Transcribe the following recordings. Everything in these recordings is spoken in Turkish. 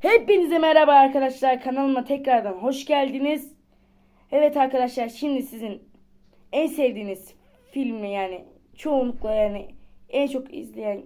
Hepinize merhaba arkadaşlar. Kanalıma tekrardan hoş geldiniz. Evet arkadaşlar şimdi sizin en sevdiğiniz filmi yani çoğunlukla yani en çok izleyen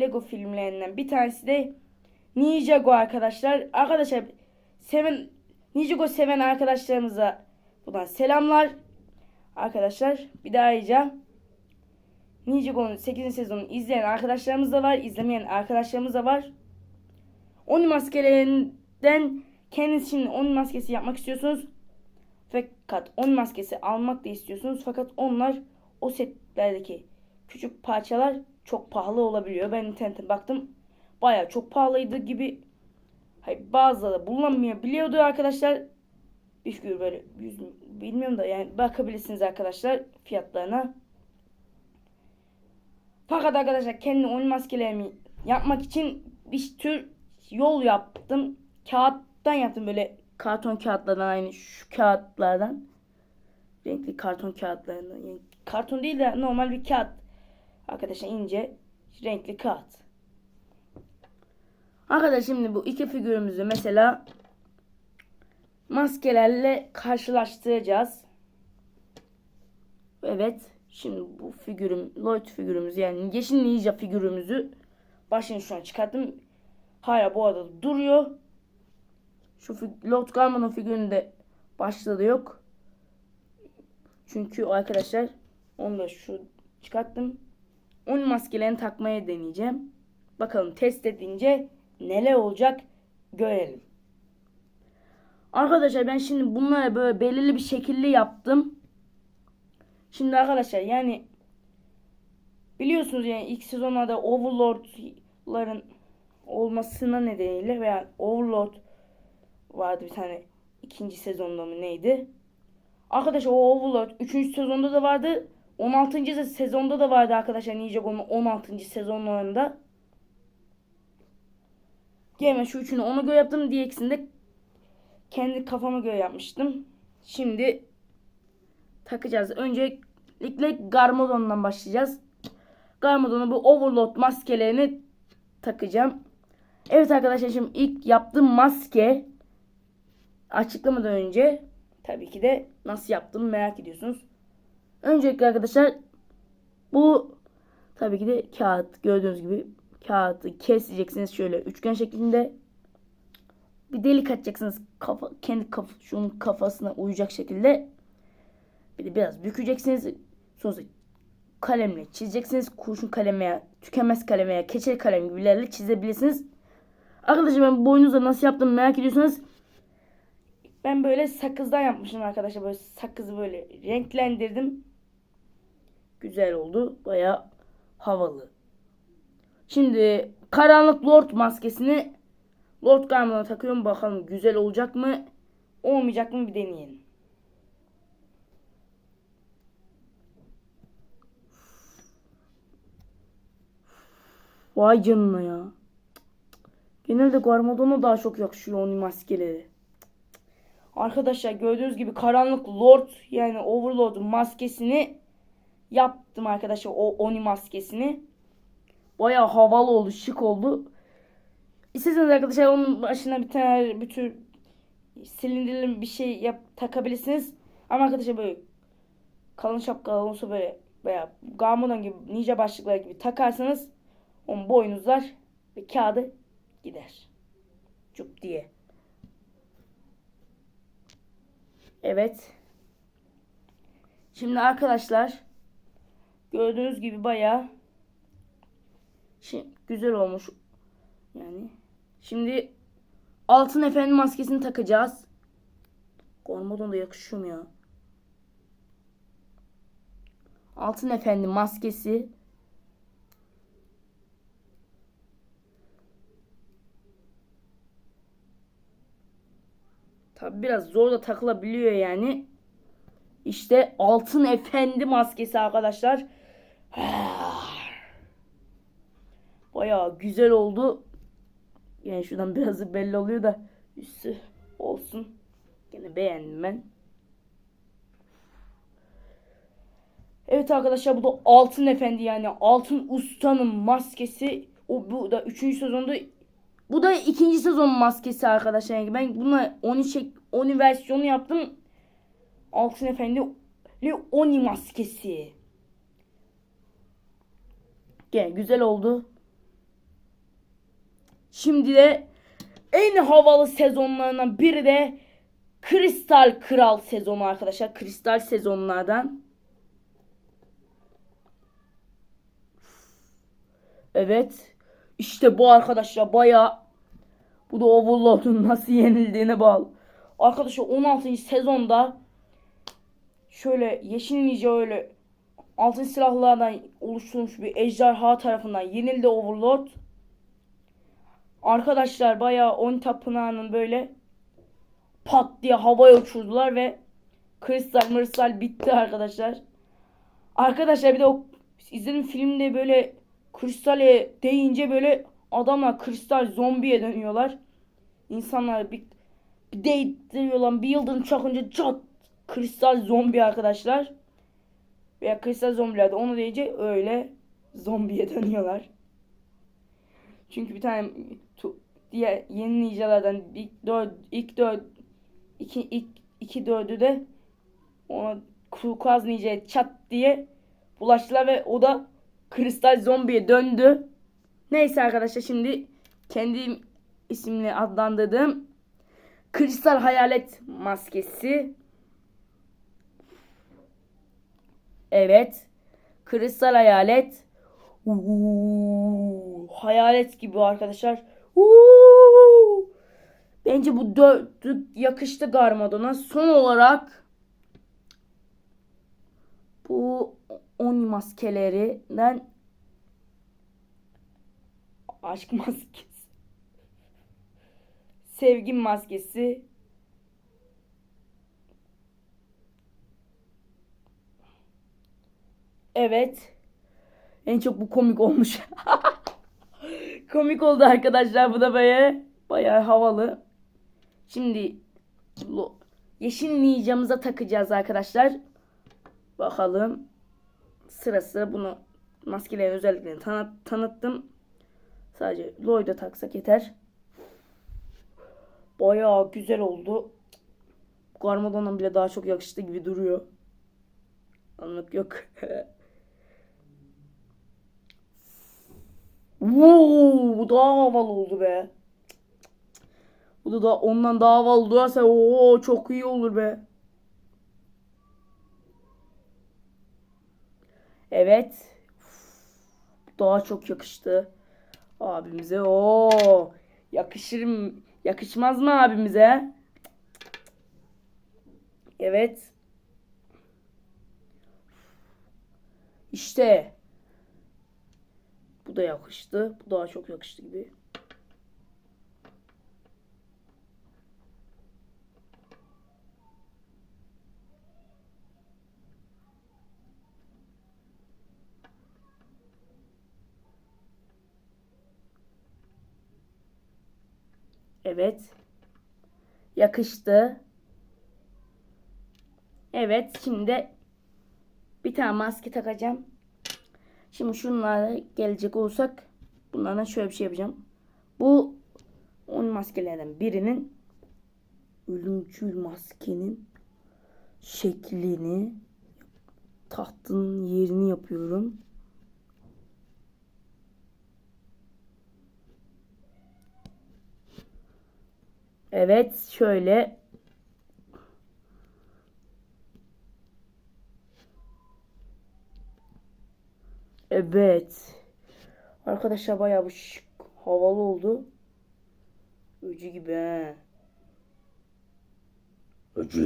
Lego filmlerinden bir tanesi de Ninjago arkadaşlar. Arkadaşlar seven Ninjago seven arkadaşlarımıza buradan selamlar. Arkadaşlar bir daha ayrıca Ninjago'nun 8. sezonunu izleyen arkadaşlarımız da var. izlemeyen arkadaşlarımız da var. Oni maskelerinden kendiniz şimdi Oni maskesi yapmak istiyorsunuz. Fakat Oni maskesi almak da istiyorsunuz. Fakat onlar o setlerdeki küçük parçalar çok pahalı olabiliyor. Ben internete baktım. Baya çok pahalıydı gibi. Hayır, bazıları bulunmayabiliyordu arkadaşlar. Bir figür böyle 100 bilmiyorum da yani bakabilirsiniz arkadaşlar fiyatlarına. Fakat arkadaşlar kendi oyun maskelerimi yapmak için bir tür yol yaptım. Kağıttan yaptım böyle karton kağıtlardan aynı şu kağıtlardan. Renkli karton kağıtlarından. Yani karton değil de normal bir kağıt. Arkadaşlar ince renkli kağıt. Arkadaşlar şimdi bu iki figürümüzü mesela maskelerle karşılaştıracağız. Evet. Şimdi bu figürüm, Lloyd figürümüz yani yeşil ninja figürümüzü başını şu an çıkarttım. Hala bu arada duruyor. Şu fig- Lord Garman'ın figüründe başta da yok. Çünkü arkadaşlar onu da şu çıkarttım. Onun maskelerini takmaya deneyeceğim. Bakalım test edince neler olacak görelim. Arkadaşlar ben şimdi bunları böyle belirli bir şekilde yaptım. Şimdi arkadaşlar yani biliyorsunuz yani ilk sezonlarda Overlord'ların olmasına nedeniyle veya Overlord vardı bir tane ikinci sezonda mı neydi? Arkadaşlar o Overlord 3. sezonda da vardı. 16. sezonda da vardı arkadaşlar Ninjago'nun 16. sezonlarında. Hemen şu üçünü ona göre yaptım. Diğer de kendi kafama göre yapmıştım. Şimdi takacağız. Öncelikle Garmadon'dan başlayacağız. Garmadon'a bu Overlord maskelerini takacağım. Evet arkadaşlar şimdi ilk yaptığım maske açıklamadan önce tabii ki de nasıl yaptığımı merak ediyorsunuz. Öncelikle arkadaşlar bu tabii ki de kağıt gördüğünüz gibi kağıdı keseceksiniz şöyle üçgen şeklinde. Bir delik açacaksınız kafa, kendi kaf, şunun kafasına uyacak şekilde. Bir de biraz bükeceksiniz. Sonra kalemle çizeceksiniz. Kurşun kaleme, tükenmez kaleme, keçeli kalem gibilerle çizebilirsiniz. Arkadaşlar ben boynuzla nasıl yaptım merak ediyorsanız ben böyle sakızdan yapmışım arkadaşlar. Böyle sakızı böyle renklendirdim. Güzel oldu. Baya havalı. Şimdi karanlık lord maskesini Lord Garman'a takıyorum. Bakalım güzel olacak mı? Olmayacak mı bir deneyelim. Vay canına ya. Genelde Garmadon'a daha çok yakışıyor onun maskeleri. Arkadaşlar gördüğünüz gibi karanlık lord yani overlord'un maskesini yaptım arkadaşlar o Oni maskesini. Bayağı havalı oldu, şık oldu. İsterseniz arkadaşlar onun başına bir tane bir tür silindirli bir şey yap takabilirsiniz. Ama arkadaşlar böyle kalın şapkalı olsa böyle veya Garmadon gibi ninja başlıkları gibi takarsanız onun boynuzlar ve kağıdı gider. Cuk diye. Evet. Şimdi arkadaşlar gördüğünüz gibi şey, güzel olmuş. Yani şimdi altın efendi maskesini takacağız. Gormadon da yakışıyor mu ya? Altın efendi maskesi. Biraz zor da takılabiliyor yani. İşte altın efendi maskesi arkadaşlar. Bayağı güzel oldu. Yani şuradan biraz belli oluyor da üstü olsun. Gene beğendim ben. Evet arkadaşlar bu da Altın Efendi yani Altın Usta'nın maskesi. O bu da 3. sezonda Bu da ikinci sezon maskesi arkadaşlar. Yani ben buna Oni çek Oni versiyonu yaptım. Altın Efendi Oni maskesi. Gel güzel oldu. Şimdi de en havalı sezonlarından biri de Kristal Kral sezonu arkadaşlar. Kristal sezonlardan. Evet. İşte bu arkadaşlar baya bu da Overlord'un nasıl yenildiğine bağlı. Arkadaşlar 16. sezonda şöyle yeşil ninja öyle altın silahlardan oluşturulmuş bir ejderha tarafından yenildi Overlord. Arkadaşlar bayağı on tapınağının böyle pat diye havaya uçurdular ve kristal mırsal bitti arkadaşlar. Arkadaşlar bir de o izledim filmde böyle kristale değince böyle adamlar kristal zombiye dönüyorlar. İnsanlar bir, bir değdiriyorlar bir yıldırım çakınca çat kristal zombi arkadaşlar. Veya kristal zombiler de onu deyince öyle zombiye dönüyorlar. Çünkü bir tane tu, diğer yeni ninjalardan ilk dört ilk dört iki ilk iki dördü de ona Kurkaz ninja'ya çat diye bulaştılar ve o da kristal zombiye döndü. Neyse arkadaşlar şimdi kendi isimli adlandırdığım kristal hayalet maskesi. Evet. Kristal hayalet. Uuu, hayalet gibi arkadaşlar. Uuu. Bence bu dörtlük yakıştı Garmadon'a. Son olarak bu Oni maskelerinden aşk maskesi, sevgi maskesi, evet, en çok bu komik olmuş. komik oldu arkadaşlar bu da böyle bayağı havalı. Şimdi yeşil ninjamıza takacağız arkadaşlar. Bakalım. Sırası bunu maskelerin özelliklerini tanıt, tanıttım. Sadece Lloyd'a taksak yeter. Bayağı güzel oldu. Garmadon'dan bile daha çok yakıştı gibi duruyor. Anlık yok. Wow, bu daha havalı oldu be. Bu da, da ondan daha havalı durarsa o çok iyi olur be. Evet. Daha çok yakıştı. Abimize o yakışır mı? Yakışmaz mı abimize? Evet. İşte. Bu da yakıştı. Bu daha çok yakıştı gibi. Evet. Yakıştı. Evet. Şimdi bir tane maske takacağım. Şimdi şunlara gelecek olsak bunlardan şöyle bir şey yapacağım. Bu on maskelerden birinin ölümcül maskenin şeklini tahtının yerini yapıyorum. Evet şöyle Evet. Arkadaşlar bayağı bu şık, havalı oldu. Öcü gibi he. Öcü.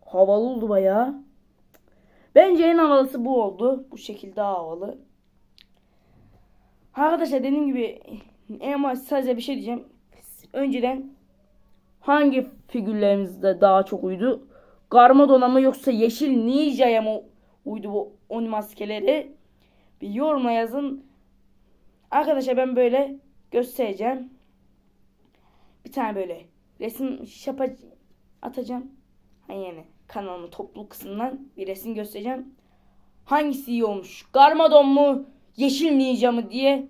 Havalı oldu bayağı. Bence en havalısı bu oldu. Bu şekilde havalı. Arkadaşlar dediğim gibi ama sadece bir şey diyeceğim. Önceden hangi figürlerimizde daha çok uydu? Garmadon'a mı yoksa Yeşil Ninja'ya mı uydu bu Oni maskeleri? Bir yoruma yazın. Arkadaşlar ben böyle göstereceğim. Bir tane böyle resim şapa atacağım. Hani yani kanalımın topluluk kısmından bir resim göstereceğim. Hangisi iyi olmuş? Garmadon mu? Yeşil ninja mı diye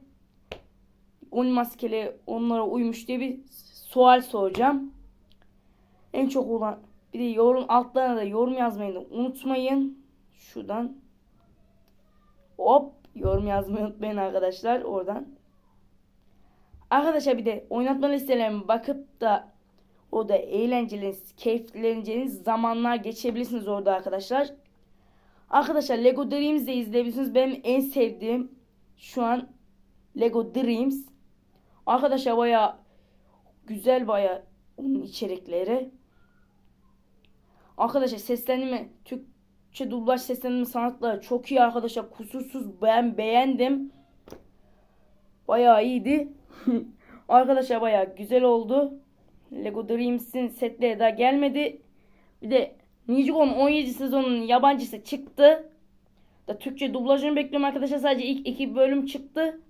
oyun maskeli onlara uymuş diye bir sual soracağım. En çok olan bir de yorum altlarına da yorum yazmayı da unutmayın. Şuradan hop yorum yazmayı unutmayın arkadaşlar oradan. Arkadaşlar bir de oynatma listelerine bakıp da o da eğlenceli, keyifleneceğiniz zamanlar geçebilirsiniz orada arkadaşlar. Arkadaşlar Lego Dreams de izleyebilirsiniz. Benim en sevdiğim şu an Lego Dreams. Arkadaşlar baya güzel baya onun içerikleri. Arkadaşlar seslendirme Türkçe dublaj seslendirme sanatları çok iyi arkadaşlar. Kusursuz ben beğendim. Bayağı iyiydi. arkadaşlar bayağı güzel oldu. Lego Dreams'in setleri daha gelmedi. Bir de Nijigon 17 sezonun yabancısı çıktı. Da Türkçe dublajını bekliyorum arkadaşlar. Sadece ilk iki bölüm çıktı.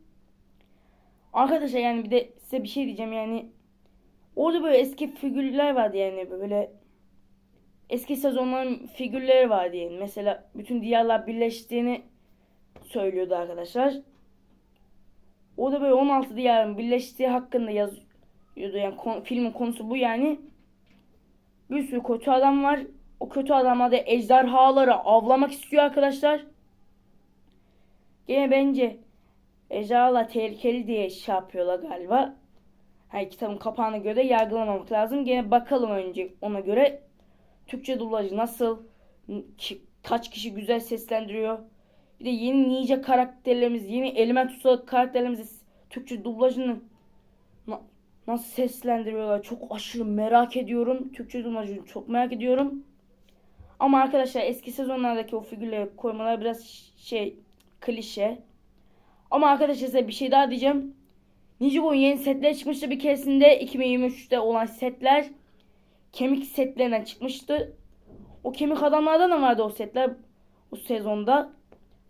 Arkadaşlar yani bir de size bir şey diyeceğim yani. Orada böyle eski figürler vardı yani böyle eski sezonların figürleri vardı yani. Mesela bütün diyarlar birleştiğini söylüyordu arkadaşlar. Orada böyle 16 diyarın birleştiği hakkında yazıyordu yani kon- filmin konusu bu yani. Bir sürü kötü adam var. O kötü adamlar da ejderhaları avlamak istiyor arkadaşlar. Gene bence ejderhalar tehlikeli diye şey yapıyorlar galiba. Hani kitabın kapağına göre yargılamamak lazım. Gene bakalım önce ona göre. Türkçe dublajı nasıl? Ki- Kaç kişi güzel seslendiriyor? Bir de yeni ninja karakterlerimiz, yeni element ustalık karakterlerimiz Türkçe dublajını na- nasıl seslendiriyorlar? Çok aşırı merak ediyorum. Türkçe dublajını çok merak ediyorum. Ama arkadaşlar eski sezonlardaki o figürleri koymalar biraz şey klişe. Ama arkadaşlar size bir şey daha diyeceğim. Nijibo'nun yeni setler çıkmıştı bir keresinde 2023'te olan setler kemik setlerinden çıkmıştı. O kemik adamlardan da vardı o setler o sezonda.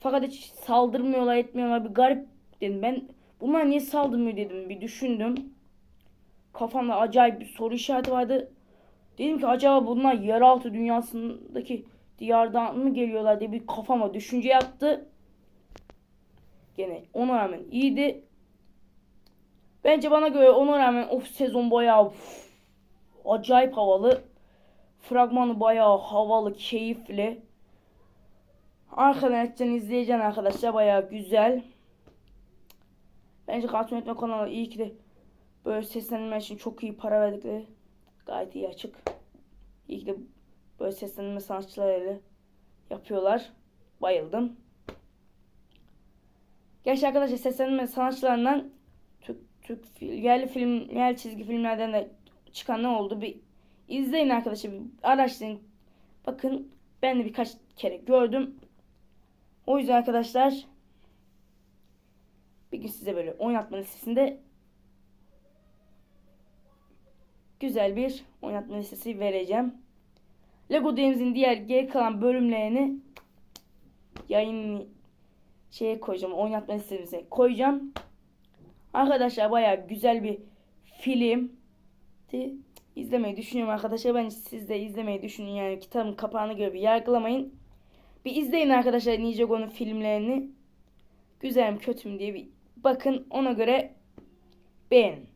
Fakat hiç saldırmıyorlar etmiyorlar bir garip dedim ben. Bunlar niye saldırmıyor dedim bir düşündüm. Kafamda acayip bir soru işareti vardı. Dedim ki acaba bunlar yeraltı dünyasındaki diyardan mı geliyorlar diye bir kafama düşünce yaptı. Gene ona rağmen iyiydi. Bence bana göre ona rağmen o sezon bayağı uf, acayip havalı. Fragmanı bayağı havalı, keyifli. Arkadan izleyeceğim arkadaşlar bayağı güzel. Bence Cartoon Network kanalı iyi ki de böyle seslendirme için çok iyi para verdikleri gayet iyi açık. İyi ki de böyle seslendirme sanatçılarıyla yapıyorlar. Bayıldım. Gerçi arkadaşlar seslendirme sanatçılarından Türk, Türk yerli film, yerli çizgi filmlerden de çıkan ne oldu bir izleyin arkadaşlar bir araştırın. Bakın ben de birkaç kere gördüm. O yüzden arkadaşlar bir gün size böyle oynatma listesinde güzel bir oynatma listesi vereceğim. Lego Dreams'in diğer geri kalan bölümlerini yayın şeye koyacağım. Oynatma listemize koyacağım. Arkadaşlar bayağı güzel bir film. izlemeyi düşünüyorum arkadaşlar. Bence siz de izlemeyi düşünün. Yani kitabın kapağını göre bir yargılamayın. Bir izleyin arkadaşlar Ninjago'nun filmlerini. Güzel mi kötü mü diye bir bakın. Ona göre beğenin.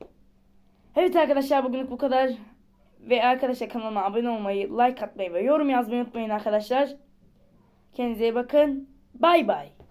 Evet arkadaşlar bugünlük bu kadar. Ve arkadaşlar kanalıma abone olmayı, like atmayı ve yorum yazmayı unutmayın arkadaşlar. Kendinize iyi bakın. Bay bay.